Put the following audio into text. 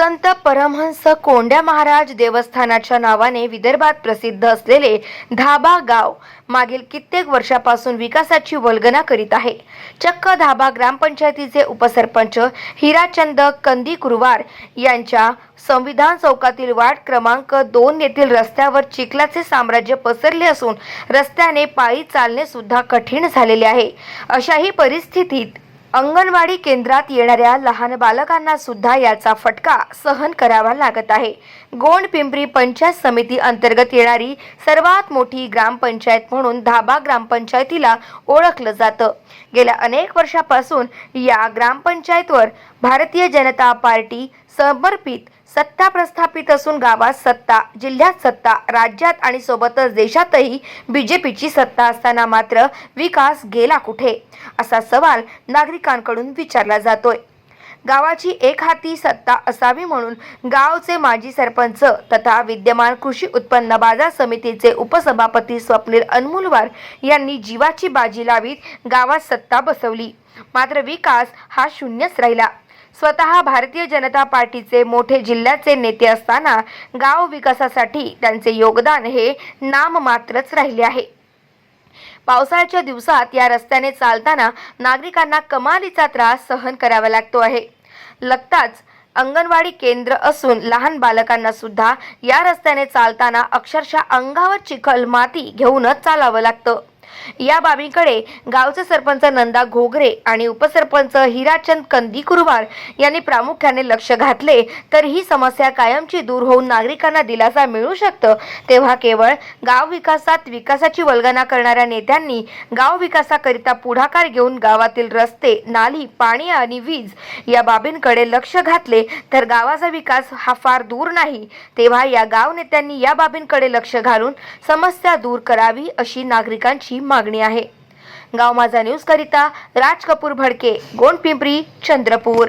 संत परमहंस कोंड्या महाराज देवस्थानाच्या नावाने विदर्भात प्रसिद्ध असलेले धाबा गाव मागील कित्येक वर्षापासून विकासाची वल्गना करीत आहे. चक्क धाबा ग्रामपंचायतीचे उपसरपंच हिराचंद कंदी कुरवार यांच्या संविधान चौकातील वार्ड क्रमांक दोन येथील रस्त्यावर चिखलाचे साम्राज्य पसरले असून रस्त्याने पायी चालणे सुद्धा कठीण झालेले आहे. अशाही परिस्थितीत अंगणवाडी केंद्रात येणाऱ्या लहान बालकांना सुद्धा याचा फटका सहन करावा लागत आहे. गोंड पिंपरी पंचायत समिती अंतर्गत येणारी सर्वात मोठी ग्रामपंचायत म्हणून धाबा ग्रामपंचायतीला ओळखलं जातं. गेल्या अनेक वर्षापासून या ग्रामपंचायतवर भारतीय जनता पार्टी समर्पित सत्ता प्रस्थापित असून गावात सत्ता जिल्ह्यात सत्ता राज्यात आणि सोबतच देशातही बीजेपीची सत्ता असताना मात्र विकास गेला कुठे? असा सवाल नागरिकांकडून विचारला जातोय. गावाची एक हाती सत्ता असावी म्हणून गावचे माजी सरपंच तथा विद्यमान कृषी उत्पन्न बाजार समितीचे उपसभापती स्वप्नील अनमुलवार यांनी जीवाची बाजी लावीत गावात सत्ता बसवली. मात्र विकास हा शून्यच राहिला. स्वतः भारतीय जनता पार्टीचे मोठे जिल्ह्याचे नेते असताना गाव विकासासाठी त्यांचे योगदान हे नाममात्रच राहिले आहे. पावसाळ्याच्या दिवसात या रस्त्याने चालताना नागरिकांना कमालीचा त्रास सहन करावा लागतो आहे. लगताच अंगणवाडी केंद्र असून लहान बालकांना सुद्धा या रस्त्याने चालताना अक्षरशः अंगावर चिखल माती घेऊनच चालावं लागतं. या बाबीकडे गावचे सरपंच नंदा घोगरे आणि उपसरपंच हिराचंद कंदी कुरवार यांनी प्रामुख्याने लक्ष घातले. तर ही समस्या कायमची दूर होऊन नागरिकांना दिलासा मिळू शकतं. तेव्हा केवळ गाव विकासात विकासाची वल्गना करणाऱ्या नेत्यांनी गाव विकासाकरिता पुढाकार घेऊन गावातील रस्ते नाली पाणी आणि वीज या बाबींकडे लक्ष घातले तर गावाचा विकास हा फार दूर नाही. तेव्हा या गाव नेत्यांनी या बाबींकडे लक्ष घालून समस्या दूर करावी अशी नागरिकांची मागणी आहे. गाव माझा न्यूज करिता राज कपूर भडके गोंड पिंपरी चंद्रपूर.